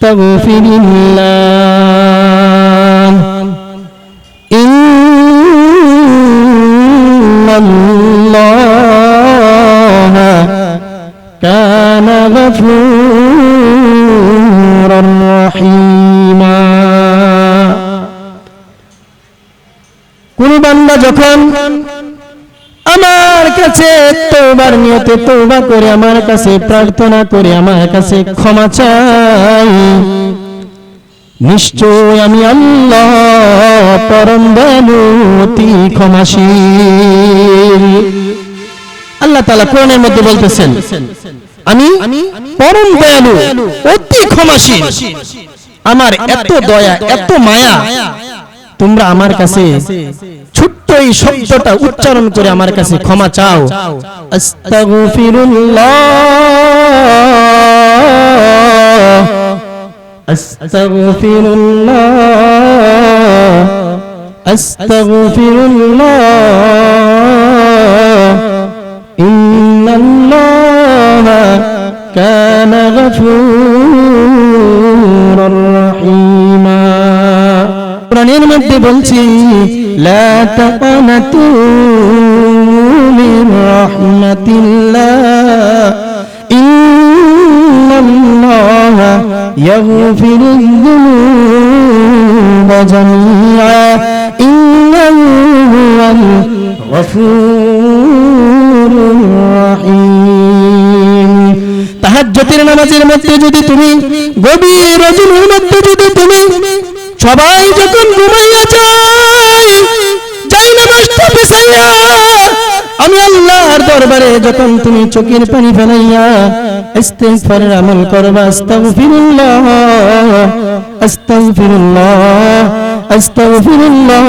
تغفر الله إن الله كان غفورا তোবার নিয়তে তোবা করে আমার কাছে প্রার্থনা করে আমার কাছে ক্ষমা চাই। নিশ্চয় আমি আল্লাহ পরম দয়ালু অতি ক্ষমাশীল। আল্লাহ তাআলা কোরআনের মধ্যে বলতেছেন, আমি পরম দয়ালু, অতি ক্ষমাশীল। আমার এত দয়া, এত মায়া, তোমরা আমার কাছে ছোট্ট এই শব্দটা উচ্চারণ করে আমার কাছে ক্ষমা চাও। আস্তাগফিরুল্লাহ। আস্তাগফিরুল্লাহ। আস্তাগফিরুল্লাহ। ইন্নাল্লাহা কানা গফুরার কোরআনের মধ্যে বলছি রহিম. তাহাজ্জুদের নামাজের মধ্যে যদি তুমি গভীর রজনীর মধ্যে যদি তুমি সবাই যখন ঘুমাইয়া যায় যাই নামাজটা পেছাইয়া আমি আল্লাহর দরবারে যখন তুমি চোখের পানি ফেলাইয়া ইস্তেগফারের আমল করবা, আস্তাগফিরুল্লাহ আস্তাগফিরুল্লাহ আস্তাগফিরুল্লাহ।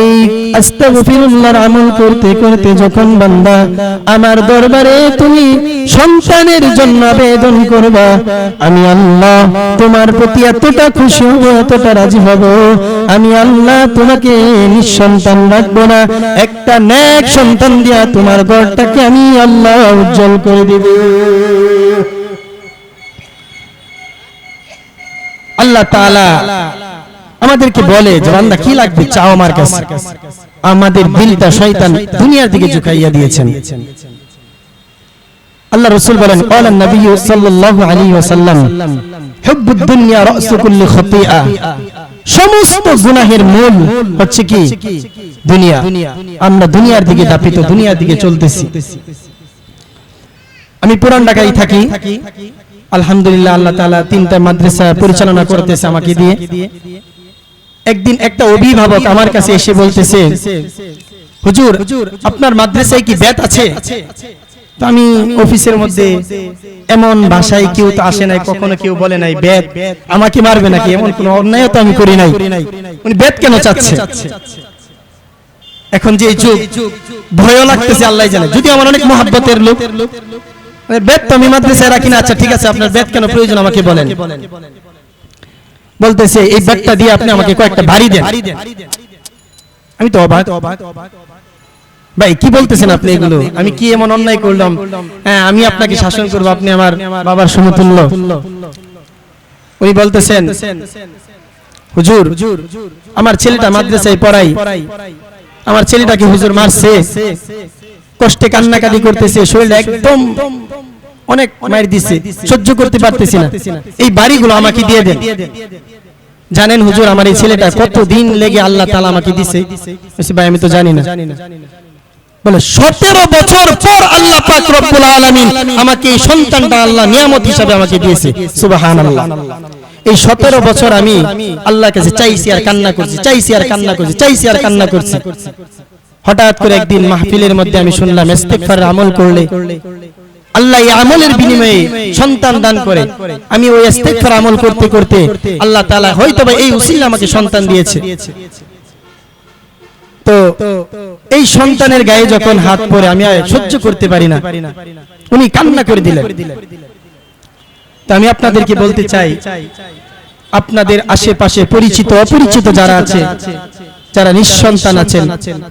এই আস্তাগফিরুল্লাহর আমল করতে করতে যখন বান্দা আমার দরবারে তুমি সন্তানের জন্য আবেদন করবা, আমি আল্লাহ তোমার প্রতি এতটা খুশি হব, এতটা রাজি হব। আমি আল্লাহ তোমাকে নিঃসন্তান রাখব না, একটা ন্যাক সন্তান দিয়া তোমার ঘরটাকে আমি আল্লাহ উজ্জ্বল করে দিব আল্লাহ তাআলা আমাদেরকে বলে যে বান্দা কি লাগবে চাও আমার কাছে আমাদের দিলটা শয়তান দুনিয়ার দিকে ঝুঁকাইয়া দিয়েছেন আল্লাহ রাসূল বলেন قال النبي صلى الله عليه وسلم حب الدنيا راس كل خطيئه সমস্ত গুনাহের মূল হচ্ছে কি? দুনিয়া। আমরা দুনিয়ার দিকে দাপিত দুনিয়ার দিকে চলতেছি। আমি পুরান ঢাকায় থাকি। আলহামদুলিল্লাহ আল্লাহ তাআলা তিনটা মাদ্রাসা পরিচালনা করতেছে আমাকে দিয়ে। একদিন একটা অভিভাবক আমার কাছে এসে বলতেছে হুজুর আপনার মাদ্রাসায় কি ব্যাত আছে? আমি অফিসের মধ্যে এমন ভাষায় কেউ তো আসে নাই কখনো কেউ বলে নাই বেদ আমাকে মারবে নাকি? এমন কোন অন্যায় তো আমি করি নাই। উনি বেদ কেন চাচ্ছে? এখন যে যুগ ভয় লাগতেছে আল্লাহ জানে। যদি আমার অনেক মহাব্বতের লোক মানে বেদ তো আমি মাদ্রাসায় রাখি না আচ্ছা ঠিক আছে আপনার বেদ কেন প্রয়োজন আমাকে বলেন? বলতেছে এই ব্যাগটা দিয়ে আপনি আমাকে কয়েকটা বাড়ি দেন। আমি তো অবাক। ভাই কি বলতেছেন আপনি এগুলো? আমি কি এমন অন্যায় করলাম? হ্যাঁ আমি আপনাকে শাসন করব আপনি আমার বাবার সমতুল্য। উনি বলতেছেন হুজুর আমার ছেলেটা মাদ্রাসায় পড়াই আমার ছেলেটাকে হুজুর মারছে? কষ্টে কান্নাকাটি করতেছে শরীরটা একদম অনেক মার দিছে সহ্য করতে পারতেছি না। এই বাড়িগুলো আমাকে দিয়ে দেন। জানেন হুজুর আমার এই ছেলেটা কত দিন লেগে আল্লাহ তাআলা আমাকে দিছে? ভাই আমি তো জানি না। বলে, সতেরো বছর পর আল্লাহ পাক আমাকে এই সন্তানটা আল্লাহ নিয়ামত হিসাবে আমাকে দিয়েছে। সুবহানাল্লাহ। এই সতেরো বছর আমি আল্লাহর কাছে চাইছি আর কান্না করছি, চাইছি আর কান্না করছি, চাইছি আর কান্না করছি। হঠাৎ করে একদিন মাহফিলের মধ্যে আমি শুনলাম ইস্তেগফারের আমল করলে, আল্লাহ এই আমলের বিনিময়ে সন্তান দান করে। আমি ওই ইস্তেগফার আমল করতে করতে আল্লাহ তাআলা হয়তোবা এই উসিলা আমাকে সন্তান দিয়েছে। তো এই সন্তানের গায়ে যখন হাত পড়ে আমি সহ্য করতে পারি না, উনি কান্না করে দিলেন। তো আমি আপনাদেরকে বলতে চাই, আপনাদের আশেপাশে পরিচিত, অপরিচিত যারা আছে, যারা নিঃসন্তান আছেন,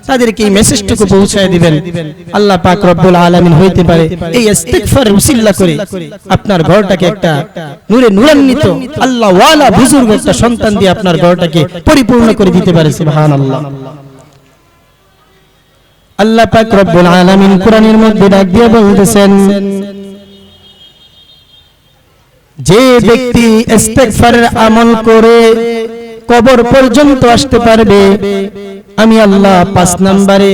তাদেরকে এই মেসেজটুকু পৌঁছায় দিবেন। আল্লাহ পাক রব্বুল আলামিন হইতে পারে এই ইস্তিগফার উসিল্লা করে আপনার ঘরটাকে একটা নূরে নূরান্বিত আল্লাহ ওয়ালা বুজুর্গ একটা সন্তান দিয়ে আপনার ঘরটাকে পরিপূর্ণ করে দিতে পারে, সুবহানাল্লাহ। আল্লাহ পাক রব্বুল আলামিন কোরআনের মধ্যে ডাক দিয়ে বলতেছেন, যে ব্যক্তি ইস্তেগফারের আমল করে কবর পর্যন্ত আসতে পারবে, আমি আল্লাহ পাঁচ নম্বরে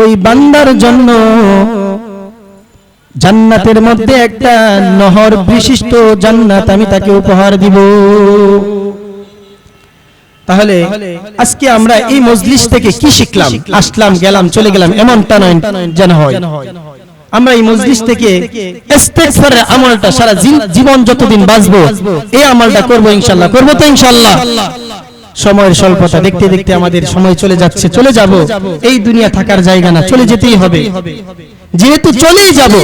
ওই বান্দার জন্য জান্নাতের মধ্যে একটা নহর বিশিষ্ট জান্নাত আমি তাকে উপহার দিব। তাহলে আজকে আমরা এই মজলিস থেকে কি শিখলাম? আসলাম, গেলাম, চলে গেলাম, এমনটা নয় যেন হয়। আমরা এই মজলিস থেকে আমলটা সারা জীবন যতদিন বাঁচবো, এই আমলটা করব ইনশাআল্লাহ করব তো ইনশাআল্লাহ সময়ের স্বল্পতা, দেখতে দেখতে আমাদের সময় চলে যাচ্ছে, চলে যাব। এই দুনিয়া থাকার জায়গা না, চলে যেতেই হবে। যেহেতু চলেই যাব,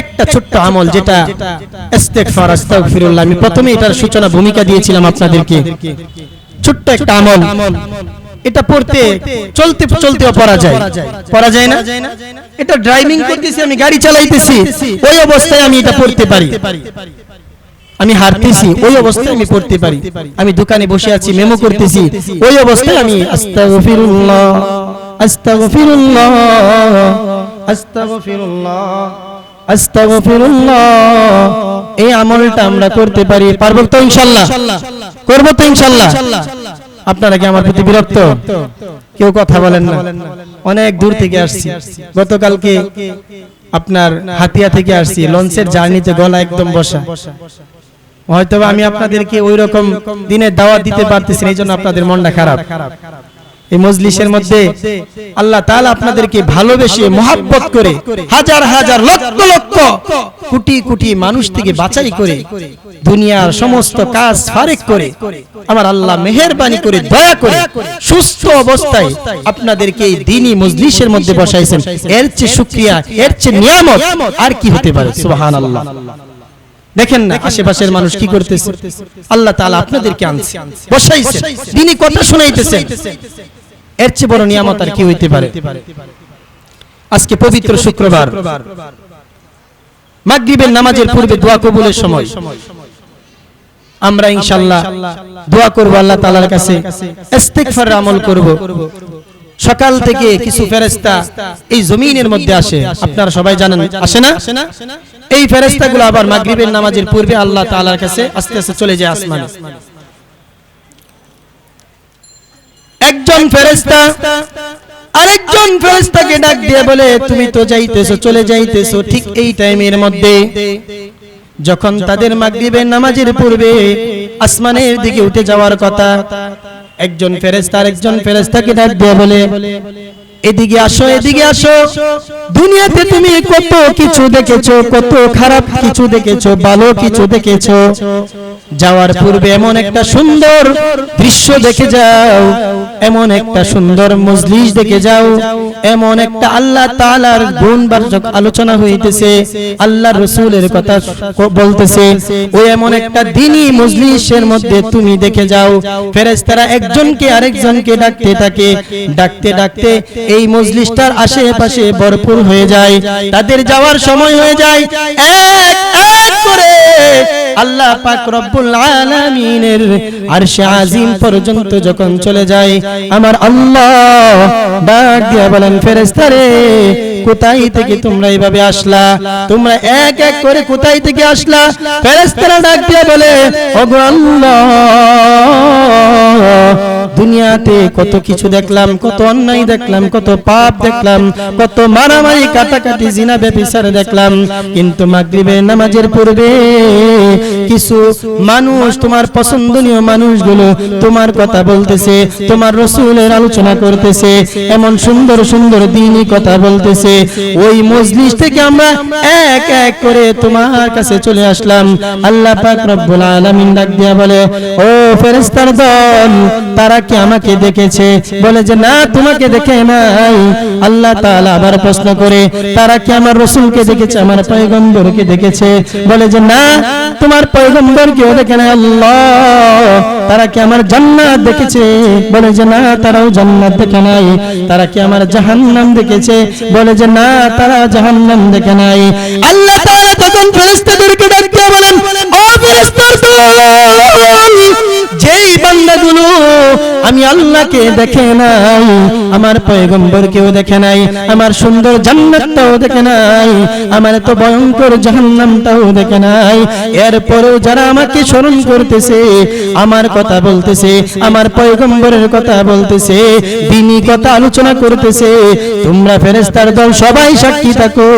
একটা ছোট্ট আমল যেটা ইস্তেগফার, আস্তাগফিরুল্লাহ, আমি প্রথমে এটার সূচনা, ভূমিকা দিয়েছিলাম আপনাদেরকে। ছোট্ট একটা আমল। এটা পড়তে চলতে চলতেও পড়া যায়। পড়া যায় না? এটা ড্রাইভিং করতেছি আমি গাড়ি চালাইতেছি। ওই অবস্থায় আমি এটা পড়তে পারি। আমি হারতেছি ওই অবস্থায় আমি পড়তে পারি। আমি দোকানে বসে আছি মেমো করতেছি। ওই অবস্থায় আমি আস্তাগফিরুল্লাহ আস্তাগফিরুল্লাহ। আস্তাগফিরুল্লাহ। এই আমলটা আমরা করতে পারি। পারব তো ইনশাআল্লাহ করব তো ইনশাআল্লাহ আপনারা কি আমার প্রতি বিরক্ত? কেউ কথা বলেন না। অনেক দূর থেকে আসছি। গতকালকে আপনার হাতিয়া থেকে আসছি। লঞ্চের জার্নিতে গলা একদম বসা। হয়তো আমি আপনাদেরকে ওই রকম দিনের দাওয়াত দিতে পারতেছি এই জন্য আপনাদের মনটা খারাপ। এই মজলিসের মধ্যে আল্লাহ আপনাদেরকে ভালোবেসে করে হাজার হাজার লক্ষ লক্ষ কোটি কোটি মানুষ থেকে বাছাই করে দুনিয়ার সমস্ত কাজ ফারেক করে আমার আল্লাহ মেহেরবানি করে, দয়া করে সুস্থ অবস্থায় আপনাদেরকে এই দিনই মজলিসের মধ্যে বসাইছেন। এর চেয়ে শুকরিয়া, এর চেয়ে নিয়ামত আর কি হতে পারে? দেখেন না, আশেপাশের মানুষ কি করতেছে? আল্লাহ তাআলা আপনাদেরকে আনছে, বসাইছে, দিনই কথা শুনাইতেছেন এর চেয়ে বড় নিয়ামত আর কি হইতে পারে? আজকে পবিত্র শুক্রবার। মাগরিবের নামাজের পূর্বে দোয়া কবুলের সময়। আমরা ইনশাআল্লাহ দোয়া করব আল্লাহ তাআলার কাছে ইস্তিগফারের আমল করব। সকাল থেকে কিছু ফেরেশতা এই জমিনের মধ্যে আসে। আপনারা সবাই জানেন আসে না? এই ফেরেশতাগুলো আবার মাগরিবের নামাজের পূর্বে আল্লাহ তাআলার কাছে আস্তে আস্তে চলে যায় আসমানে। একজন ফেরেশতা, আরেকজন ফেরেশতাকে ডাক দিয়ে বলে, তুমি তো যাইতেছো, চলে যাইতেছো, ঠিক এই টাইমের মধ্যে। যখন তাদের মাগরিবের নামাজের পূর্বে আসমানের দিকে উঠে যাওয়ার কথা, একজন ফেরেশতা আরেকজন ফেরেশতাকে ডাক দিয়ে বলে, এদিকে আসো এদিকে আসো। দুনিয়াতে তুমি কত কিছু দেখেছ, কত খারাপ কিছু দেখেছ, ভালো কিছু দেখেছ। যাওয়ার পূর্বে এমন একটা সুন্দর দৃশ্য দেখে যাও। এমন একটা সুন্দর মজলিস দেখে যাও। এমন একটা আল্লাহ তাআলার গুণবাচক আলোচনা হইতেছে। আল্লাহ রসুলের কথা বলতেছে। ওই এমন একটা দিনই মজলিসের মধ্যে তুমি দেখে যাও। ফেরেশতারা একজনকে আরেকজনকে ডাকতে থাকে। ডাকতে ডাকতে এই মজলিসটার আশেপাশে ভরপুর হয়ে যায়। তাদের যাওয়ার সময় হয়ে যায়। এক এক করে আল্লাহ পাক রব্বুল আলামিনের আরশে আজিম পর্যন্ত যখন চলে যায়, আমার আল্লাহ ডাক দিয়া বলেন, ফেরেশতারে কোথায় থেকে তোমরা এইভাবে আসলা? তোমরা এক এক করে কোথায় থেকে আসলা? ফেরেশতারা ডাক দিয়া বলে ওগো আল্লাহ দুনিয়াতে কত কিছু দেখলাম কত অন্যায় দেখলাম কত পাপ দেখলাম কত মারামারি কাটাকাটি জিনা ব্যভিচার দেখলাম কিন্তু মাগরিবের নামাজের পূর্বে কিছু মানুষ তোমার পছন্দনীয় মানুষগুলো তোমার কথা বলতেছে তোমার রসুলের আলোচনা করতেছে এমন সুন্দর সুন্দর দিনই কথা বলতেছে ওই মজলিস থেকে আমরা এক এক করে তোমার কাছে চলে আসলাম। আল্লাহ পাক রব্বুল আলামিন ডাক দিয়া বলে ও ফেরেশতার দল তারা কি আমাকে দেখেছে? বলে যে না তোমাকে দেখে নাই। আল্লাহ তাআলা আবার প্রশ্ন করে তারা কি আমার রসুলকে দেখেছে? আমার পয়গম্বরকে দেখেছে। বলে যে না তোমার পয়গম্বরকেও দেখে নাই আল্লাহ। তারা কি আমার জান্নাত দেখেছে? বলে যে না তারাও জান্নাত দেখে নাই। তারা কি আমার জাহান্নাম দেখেছে? বলে যে না তারা জাহান্নাম দেখে নাই। আল্লাহ তাআলা তখন ফেরেশতাদেরকে ডাকতে বলেন, ও ফেরেশতার যেই বান্দাগুলো আমি আল্লাহকে দেখে নাই, আমার পয়গম্বরকেও দেখে নাই, আমার সুন্দর জান্নাতটাও দেখে নাই, আমার তো ভয়ঙ্কর জাহান্নামটাও দেখে নাই। এরপরেও যারা আমাকে স্মরণ করতেছে, আমার কথা বলতেছে, আমার পয়গম্বরের কথা বলতেছে দিনী কথা আলোচনা করতেছে, তোমরা ফেরেস্তার দল সবাই সাক্ষী থাকো,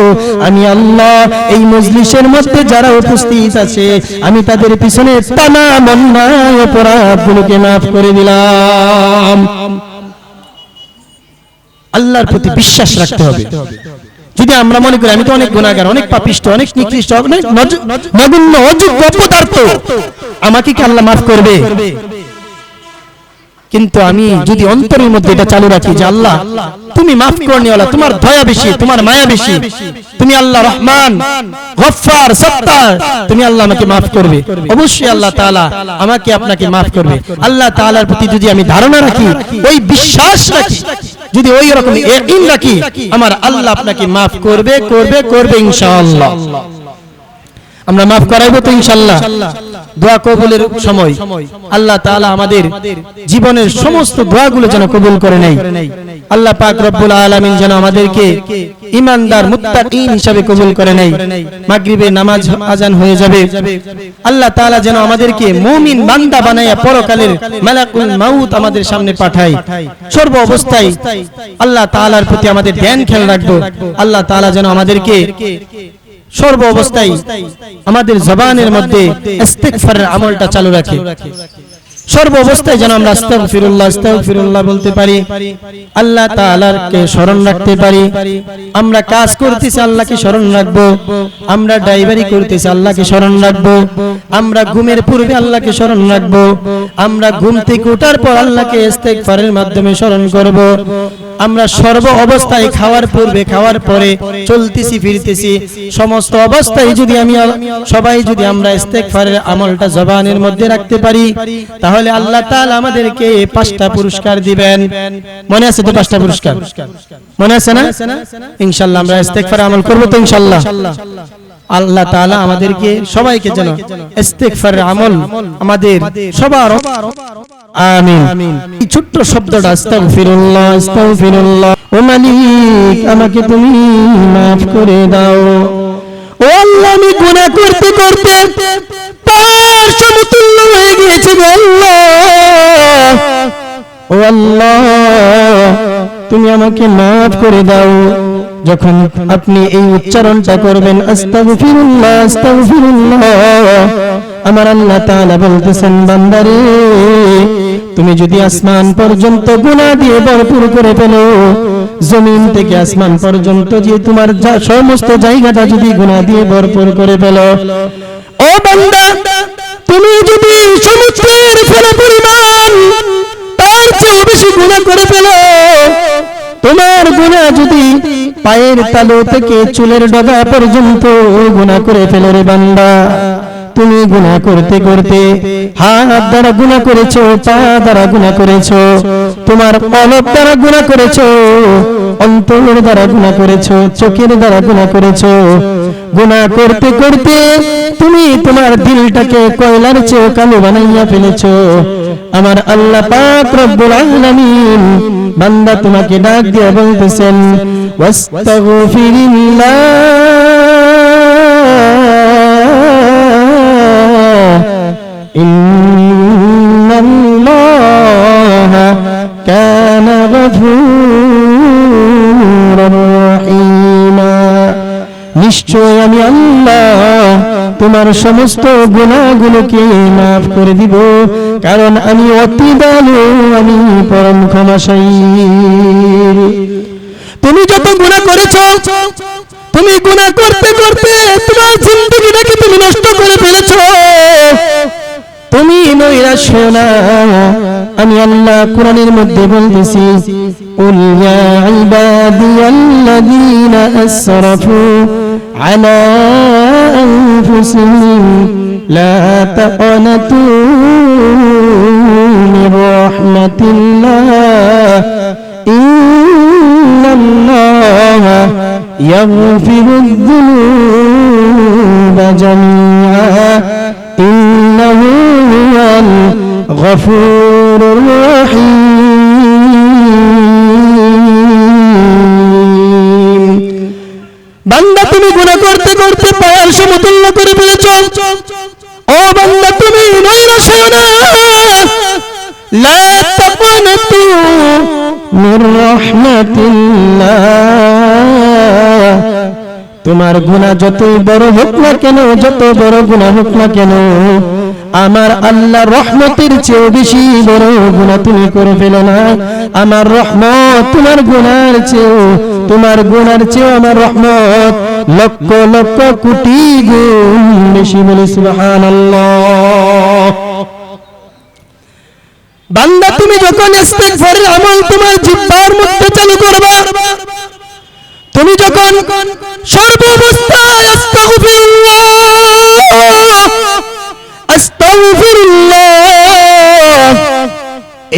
আমি আল্লাহ এই মজলিসের মধ্যে যারা উপস্থিত আছে, আমি তাদের পিছনে টানা অন্যায় অপরাধগুলোকে মাফ করে দিলাম। আল্লাহর প্রতি বিশ্বাস রাখতে হবে। যদি আমরা মনে করি আমি তো অনেক গুণাগার অনেক পাপিষ্ট, অনেক নিকৃষ্ট, অনেক নগণ্য, অযোগ্য, অপদার্থ, আমাকে কি আল্লাহ মাফ করবে? কিন্তু আমি যদি অন্তরের মধ্যে এটা চালু রাখি যে আল্লাহ তুমি মাফ করনিওয়ালা তোমার দয়া বেশি তোমার মায়া বেশি তুমি আল্লাহ রহমান গফফার সত্তার তুমি আল্লাহ আমাকে মাফ করবে। অবশ্যই আল্লাহ তাআলা আমাকে আপনাকে মাফ করবে। আল্লাহ তাআলার প্রতি যদি আমি ধারণা রাখি ওই বিশ্বাস রাখি যদি ওই রকম ইয়াকিন রাখি আমার আল্লাহ আপনাকে মাফ করবে করবে করবে ইনশাআল্লাহ। আমরা মাফ করাইবো তো ইনশাআল্লাহ দোয়া কবুলের সময়। আল্লাহ তাআলা আমাদের জীবনের সমস্ত দোয়াগুলো যেন কবুল করে নেয়। আল্লাহ পাক রব্বুল আলামিন যেন আমাদেরকে ইমানদার মুত্তাকিন হিসাবে কবুল করে নেয়। মাগরিবে নামাজ আজান হয়ে যাবে। আল্লাহ তাআলা যেন আমাদেরকে মুমিন বান্দা বানায়া পরকালের মালাকুল মাউত আমাদের সামনে পাঠায়। সর্ব অবস্থায় আল্লাহ তাআলার প্রতি আমাদের ধ্যান খেয়াল রাখব। আল্লাহ তাআলা যেন আমাদেরকে সর্ব অবস্থায় আমাদের জবানের মধ্যে ইস্তিগফারের আমলটা চালু রাখে। সর্ব অবস্থায় যেন আমরা আস্তাগফিরুল্লাহ আস্তাগফিরুল্লাহ বলতে পারি। আল্লাহ তাআলার কে স্মরণ রাখতে পারি। আমরা কাজ করতেছি, আল্লাহকে স্মরণ রাখব। আমরা ড্রাইভারি করতেছি, আল্লাহকে স্মরণ রাখব। আমরা ঘুমের পূর্বে আল্লাহকে স্মরণ রাখব। আমরা ঘুম থেকে ওঠার পর আল্লাহকে ইস্তেগফারের মাধ্যমে স্মরণ করব। আমরা সর্ব অবস্থায় খাওয়ার পূর্বে, খাওয়ার পরে চলতেছি, ফিরতেছি। সমস্ত অবস্থায় যদি আমি সবাই যদি আমরা ইস্তেগফারের আমলটা জবানের মধ্যে রাখতে পারি, তাহলে আল্লাহ তাআলা আমাদেরকে পাঁচটা পুরস্কার দিবেন। মনে আছে তো পাঁচটা পুরস্কার? মনে আছে না? ইনশাআল্লাহ আমরা ইস্তেগফারের আমল করব তো ইনশাআল্লাহ। আল্লাহ তাআলা আমাদেরকে সবাইকে যেন ইস্তেগফারের আমল আমাদের সবার আমিন। এই ছোট্ট শব্দটা আস্তাগফিরুল্লাহ আস্তাগফিরুল্লাহ ও মালিক, আমাকে তুমি মাফ করে দাও। ও আল্লাহ, আমি গুনাহ করতে করতে পার সমতুল্য আল্লাহ ও আল্লাহ, তুমি আমাকে মাফ করে দাও। যখন আপনি এই উচ্চারণটা করবেন আমার আল্লাহ তাআলা বলতেছেন, বান্দারে, তুমি যদি আসমান পর্যন্ত গুনাহ দিয়ে ভরপুর করে ফেলো, জমিন থেকে আসমান পর্যন্ত যে তোমার সমস্ত জায়গাটা যদি গুনাহ দিয়ে ভরপুর করে ফেলো, ও বান্দা, তুমি পরিমাণ করে ফেলো। তোমার গুণা যদি পায়ের তালো থেকে চুলের ডগা পর্যন্ত গুণা করে ফেলে রে বান্দা। তুমি গুনাহ করতে করতে হাত দ্বারা গুনাহ করেছ, পা দ্বারা গুনাহ করেছ, তোমার কলব দ্বারা গুনাহ করেছ অন্তর দ্বারা গুনাহ করেছ, চোখের দ্বারা গুনাহ করেছ। গুনাহ করতে করতে তুমি তোমার দিলটাকে কয়লার চেয়ে কালো বানাইয়া ফেলেছো। আমার আল্লাহ পাক রব্বুল আলামিন বান্দা তোমাকে ডাক দিয়ে বলতেছেন, ওয়াস্তাগফিরিল্লাহ। ইন্নাল্লাহা কানা গফুরার রহিমা নিশ্চয় আমি আল্লাহ তোমার সমস্ত গুণাগুলোকে মাফ করে দিব, কারণ আমি অতি দয়ালু, আমি পরম ক্ষমাশীল। তুমি যত গুণা করেছ, তুমি গুণা করতে করতে তোমার জিন্দগিটাকে তুমি নষ্ট করে ফেলেছ। তুমি নয় নৈরাশ হও না আমি আল্লাহ কোরআনের মধ্যে বলতেছি قل يا عبادي الذين أسرفوا على أنفسهم لا تقنطوا من رحمة الله إن الله يغفر الذنوب جميعا إنه هو الغفور الرحيم বান্দা তুমি গুনাহ করতে করতে পায়ের সমতুল্য করে ফেলেছ ও বান্দা তুমি নৈরাশ হও না লা তাকনাতু মির রাহমাতিল্লাহ তোমার গুনাহ যতই বড় হোক না কেন যত বড় গুনাহ হোক না কেন আমার আল্লাহ রহমতের চেয়েও বেশি বড় গুনাহ তুমি করে ফেলো না। আমার রহমত তোমার গুনার চেয়েও, তোমার গুনার চেয়েও আমার রহমত লক্ষ লক্ষ কোটি গুণ বেশি বলে সুবহানাল্লাহ। বান্দা, তুমি যখন ইস্তেগফারের আমল তোমার জিহ্বার মধ্যে চালু করবা, তুমি যখন আস্তাগফিরুল্লাহ আস্তাগফিরুল্লাহ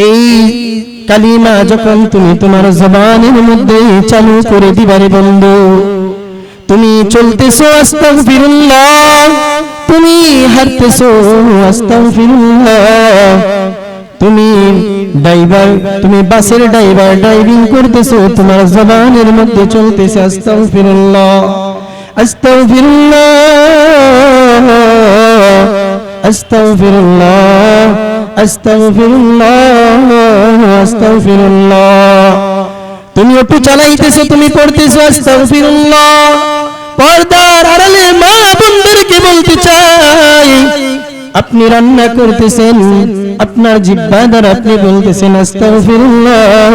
এই কালিমা যখন তুমি তোমার জবানের মধ্যে চালু করে দিবারে বন্ধু, তুমি চলতেছো আস্তাগফিরুল্লাহ, তুমি হাঁটতেছো আস্তাগফিরুল্লাহ, তুমি ড্রাইভার, তুমি বাসের ড্রাইভার ড্রাইভিং করতেছো, তোমার জবানের মধ্যে চলতেছে আস্তাগফিরুল্লাহ আস্তাগফিরুল্লাহ। আস্তাগফিরুল্লাহ আস্তাগফিরুল্লাহ আস্তাগফিরুল্লাহ। তুমি একটু চালাইতেছো, তুমি পড়তেছো, আস্তাগফিরুল্লাহ। পর্দার আড়ালে মা বোনদেরকে বলতে চাই, আপনি রান্না করতেছেন, আপনার জিব্বা দ্বারা আপনি বলতেছেন, আস্তাগফিরুল্লাহ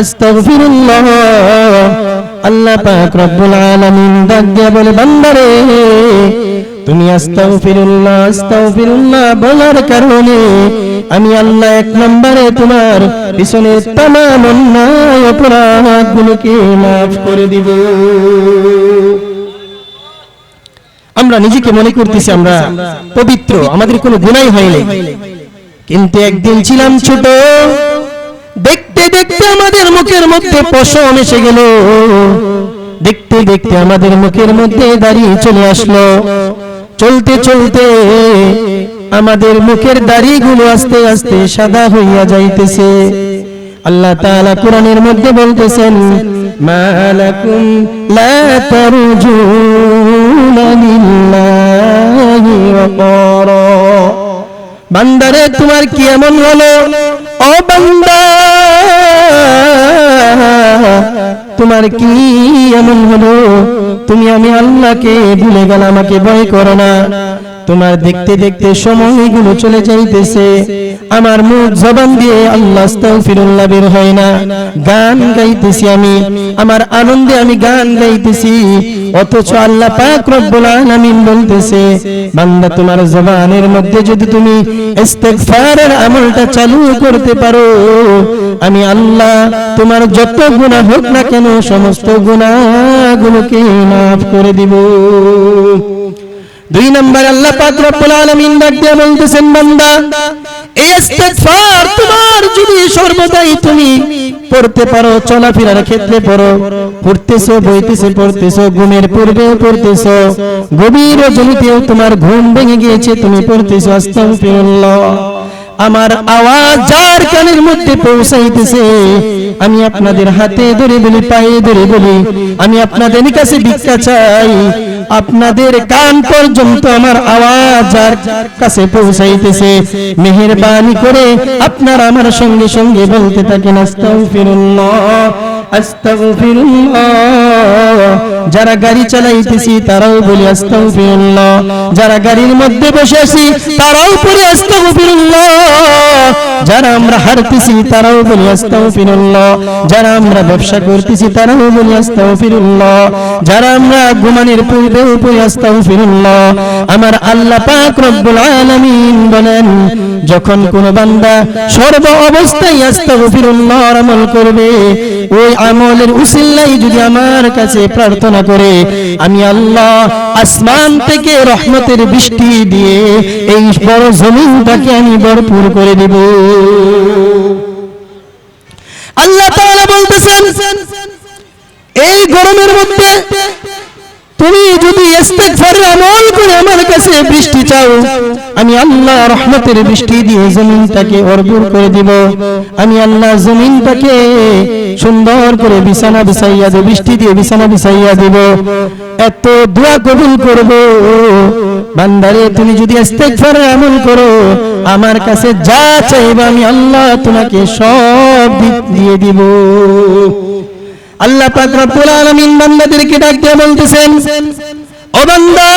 আস্তাগফিরুল্লাহ। আল্লাহ পাক রব্বুল আলামিন ডাক দিয়া বলে বান্দারে তুমি আস্তাগফিরুল্লাহ আস্তাগফিরুল্লাহ বলার কারণে আমি আল্লাহ এক নম্বরে তোমার পিছনে তামাম অন্যায় অপরাধগুলোকে মাফ করে দিব। আমরা নিজেকে মনে করতেছি আমরা পবিত্র আমাদের কোনো গুনাই হয়নি কিন্তু একদিন ছিলাম ছোট দেখতে দেখতে আমাদের মুখের মধ্যে পশম এসে গেল। দেখতে দেখতে আমাদের মুখের মধ্যে দাঁড়িয়ে চলে আসলো। চলতে চলতে আমাদের মুখের দাড়িগুলো আস্তে আস্তে সাদা হইয়া যাইতেছে। আল্লাহ তাআলা কোরআনের মধ্যে বলতেছেন মালাকুম লা তারজুনা লিল্লাহি ওয়াকারা বান্দারে, তোমার কি এমন হলো? ও বান্দা! তোমার কি এমন হলো? তুমি আমি আল্লাহকে ভুলে গেল আমাকে ভয় করো না। তোমার দেখতে দেখতে সময়গুলো চলে যাইতেছে। আমার মুখ জবান দিয়ে আল্লাহ আস্তাগফিরুল্লাহ বের হয় না। গান গাইতেছি আমি। আমার আনন্দে আমি গান গাইতেছি। অথচ আল্লাহ পাক রব্বুল আলামিন বলতেছে, বান্দা তোমার জবানের মধ্যে যদি তুমি ইস্তেগফারের আমলটা চালু করতে পারো আমি আল্লাহ, তোমার যত গুনাহ হোক না কেন সমস্ত গুনাহগুলোকে মাফ করে দিব। দুই নম্বর আল্লাহ দিয়ে বলতেছেন, বান্দা তোমার যদি সর্বদাই তুমি পড়তে পারো, চলাফেরার ক্ষেত্রে পড়ো, পড়তেছো, বইতেছো, পড়তেছো, ঘুমের পূর্বে পড়তেছো, গভীর রজনীতেও তোমার ঘুম ভেঙে গিয়েছে, তুমি পড়তেছো, আস্তাগফিরুল্লাহ। আমার আওয়াজ যার কানের মধ্যে পৌঁছাইতেছে, আমি আপনাদের হাতে ধরে বলি, পায়ে ধরে বলি, আমি আপনাদের কাছে ভিক্ষা চাই। আপনাদের কান পর্যন্ত আমার আওয়াজ আর কাছে পৌঁছাইতেছে। মেহেরবানি করে আপনারা আমার সঙ্গে সঙ্গে বলতে থাকেন আস্তাউফিরুল্লাহ যারা গাড়ি চালাইতেছি, তারাও বলি যারা গাড়ির মধ্যে বসে আছি তারাও আস্তাগফিরুল্লাহ। যারা আমরা হারতেছি তারাও বলি যারা আমরা ব্যবসা করতেছি, তারাও বলি আস্তাগফিরুল্লাহ। যারা আমরা আমার আল্লাহ পাক রব্বুল আলামিন বলেন, যখন কোন বান্দা সর্ব অবস্থায় আস্তাগফিরুল্লাহর আমল করবে ওই আমলের উসিল্লাই যদি আমার কাছে প্রার্থনা করে, আমি আল্লাহ আসমান থেকে রহমতের বৃষ্টি দিয়ে এই বড় জমিনটাকে আমি ভরপুর করে দেব। আল্লাহ তাআলা বলতেছেন, এই গরমের মধ্যে তুমি যদি ইস্তেগফারের আমল করে আমার কাছে বৃষ্টি চাও, আমি আল্লাহ রহমতের বৃষ্টি দিয়ে জমিনটাকে অর্বুর করে দিব। আমি আল্লাহ জমিনটাকে সুন্দর করে বিছানা বিছাইয়া দেব বৃষ্টি দিয়ে বিছানা বিছাইয়া দিব। এত দোয়া কবুল করব। বান্দারে, তুমি যদি ইস্তেগফারের আমল করো, আমার কাছে যা চাইবে আমি আল্লাহ তোমাকে সব দিয়ে দিব। আল্লাহ পাক রব্বুল আলামিন বান্দাদেরকে ডাক দিয়ে বলতেছেন, ও বান্দা,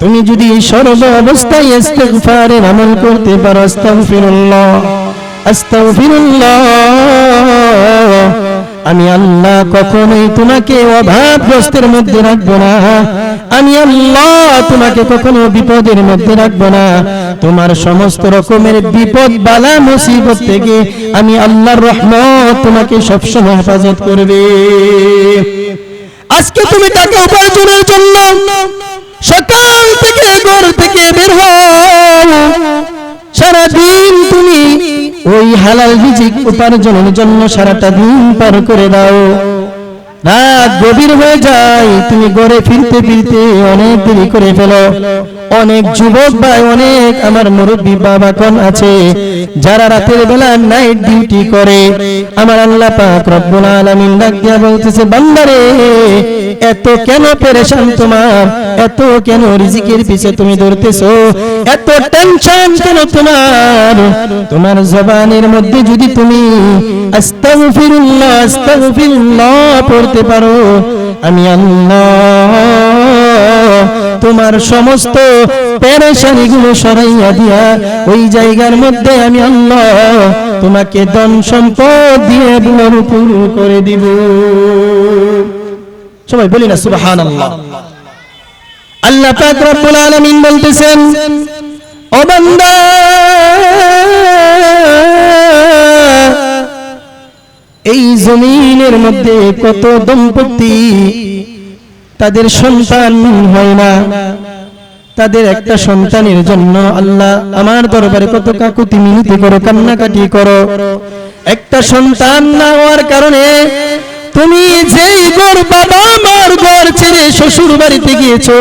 তুমি যদি সর্ব অবস্থায় ইস্তিগফারের আমল করতে পারো, আস্তাগফিরুল্লাহ আস্তাগফিরুল্লাহ। আমি আল্লাহ কখনোই তোমাকে অভাবগ্রস্তের মধ্যে রাখব না। আমি আল্লাহ তোমাকে কখনো বিপদের মধ্যে রাখব না। তোমার সমস্ত রকমের বিপদ, বালা, মুসিবত থেকে আমি আল্লাহর রহমত তোমাকে সবসময় হেফাজত করবে। আজকে তুমি টাকা উপার্জনের জন্য সকাল থেকে ঘর থেকে বের হও। সারাদিন তুমি ওই হালাল রিজিক উপার্জনের জন্য সারাটা দিন পার করে দাও। রাত গভীর হয়ে যায়, তুমি ঘরে ফিরতে ফিরতে অনেক দেরি করে ফেলো। অনেক যুবক ভাই অনেক আমার মুরব্বী বাবা কোন আছে যারা রাতের বেলা নাইট ডিউটি করে। আমার আল্লাহ পাক রব্বুল আলামিন ডাক দিয়া বলতেছে বান্দারে এত কেন পেরেশান তোমার? এত কেন রিজিকের পিছে তুমি দৌড়তেছো? এত টেনশন কেন তোমার? তোমার জবানের মধ্যে যদি তুমি আস্তাগফিরুল্লাহ আস্তাগফিরুল্লাহ পড়তে পারো আমি আল্লাহ তোমার সমস্ত পেরেশানি গুলো সরাইয়া দিয়া, ওই জায়গার মধ্যে আমি আল্লাহ তোমাকে ধন সম্পদ দিয়ে ভরপুর করে দিব। সবাই বলি না, সুবহানাল্লাহ। আল্লাহ পাক রব্বুল আলামিন বলতেছেন, ও বান্দা, এই জমিনের মধ্যে কত দম্পতি তাদের সন্তান হয় না। তাদের একটা সন্তানের জন্য আল্লাহ আমার দরবারে কত কাকুতি মিনতি করো, কান্নাকাটি করো। একটা সন্তান না হওয়ার কারণে তুমি যেই ঘর বাবা মার ঘর ছেড়ে শ্বশুর বাড়িতে গিয়েছো,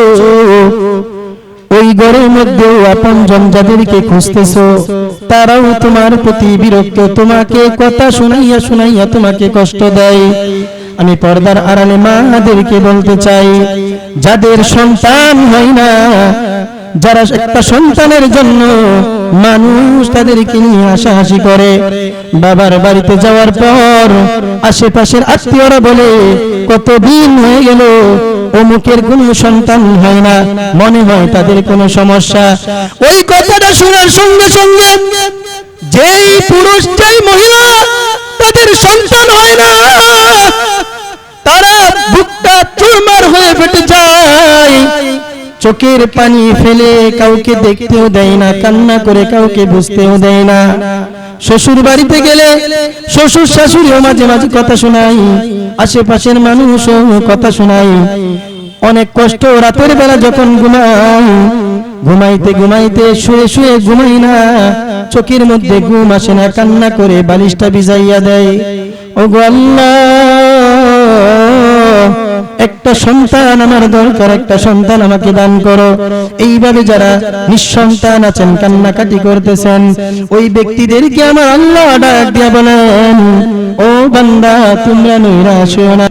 ওই ঘরের মধ্যে আপন জন যাদেরকে খুঁজতেছো, তারাও তোমার প্রতি বিরক্ত, তোমাকে কথা শুনাইয়া শুনাইয়া তোমাকে কষ্ট দেয়। আমি পর্দার আড়ালে মাদেরকে বলতে চাই, যাদের সন্তান হয় না, যারা একটা সন্তানের জন্য মানুষ তাদেরকে নিয়ে হাসাহাসি করে, বাবার বাড়িতে যাওয়ার পর আশেপাশের আত্মীয়রা বলে, কত কতদিন হয়ে গেল, অমুকের কোনো সন্তান হয় না, মনে হয় তাদের কোনো সমস্যা। ওই কথাটা শোনার সঙ্গে সঙ্গে যেই পুরুষ, যেই মহিলা তাদের সন্তান হয় না তারা বুকটা চুরমার হয়ে ফেটে যায় চোখের পানি ফেলে কাউকে দেখতেও দেয় না, কান্না করে কাউকে বুঝতেও দেয় না। শ্বশুর বাড়িতে গেলে শ্বশুর শাশুড়িও মাঝে মাঝে কথা শোনাই আশেপাশের মানুষও কথা শোনাই অনেক কষ্ট রাতের বেলা যখন ঘুমাই ঘুমাইতে ঘুমাইতে শুয়ে শুয়ে ঘুমাই না, চোখের মধ্যে ঘুম আসে না, কান্না করে বালিশটা ভিজাইয়া দেয়। ও গো আল্লাহ! একটা সন্তান আমার দরকার, একটা সন্তান আমাকে দান করো। এইভাবে যারা নিঃসন্তান আছেন, কান্নাকাটি করতেছেন, ওই ব্যক্তিদেরকে আমার আল্লাহ ডাক দিয়া বলেন, ও বান্দা, তোমরা নৈরাশ না।